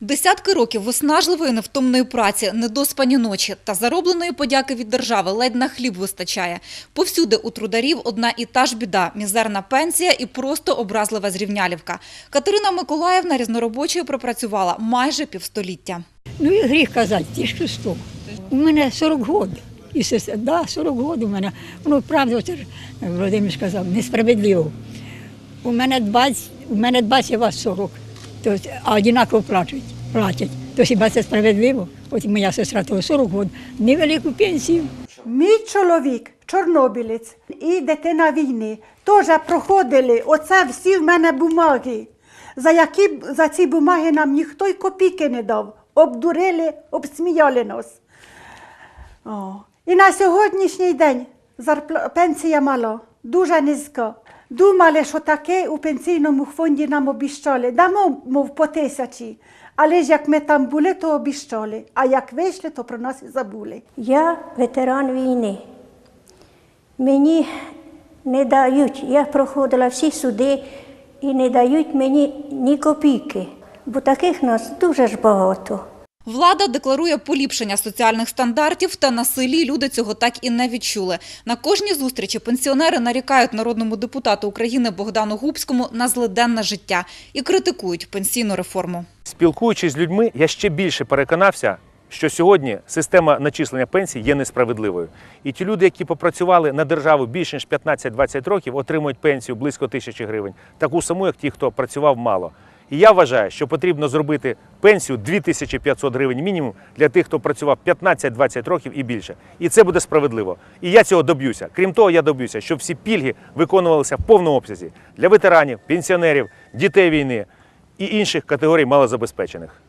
Десятки років виснажливої невтомної праці, недоспані ночі та заробленої подяки від держави ледь на хліб вистачає. Повсюди у трударів одна і та ж біда – мізерна пенсія і просто образлива зрівнялівка. Катерина Миколаївна різноробочою пропрацювала майже півстоліття. Ну і гріх казати, ті що сто. У мене 40 років. І сестра, да, 40 років у мене. Ну, правда, це ж Володимир сказав, несправедливо. У мене 20, у мене 20, а у вас 40. То, а однаково платять. платять. То хіба це справедливо? От моя сестра того 40 років, невелику пенсію. Мій чоловік, чорнобилець і дитина війни, теж проходили оце всі в мене бумаги, за які за ці бумаги нам ніхто й копійки не дав. Обдурили, обсміяли нас. О. І на сьогоднішній день пенсія мала, дуже низька. Думали, що таке у пенсійному фонді нам обіщали. Дамо, мов по тисячі. Але ж як ми там були, то обіщали. А як вийшли, то про нас і забули. Я ветеран війни. Мені не дають, я проходила всі суди і не дають мені ні копійки, бо таких нас дуже ж багато. Влада декларує поліпшення соціальних стандартів, та на селі люди цього так і не відчули. На кожній зустрічі пенсіонери нарікають народному депутату України Богдану Губському на злиденне життя і критикують пенсійну реформу. Спілкуючись з людьми, я ще більше переконався, що сьогодні система начислення пенсій є несправедливою. І ті люди, які попрацювали на державу більше ніж 15-20 років, отримують пенсію близько тисячі гривень, таку саму, як ті, хто працював мало. І я вважаю, що потрібно зробити пенсію 2500 гривень мінімум для тих, хто працював 15-20 років і більше. І це буде справедливо. І я цього доб'юся. Крім того, я доб'юся, щоб всі пільги виконувалися в повному обсязі для ветеранів, пенсіонерів, дітей війни і інших категорій малозабезпечених.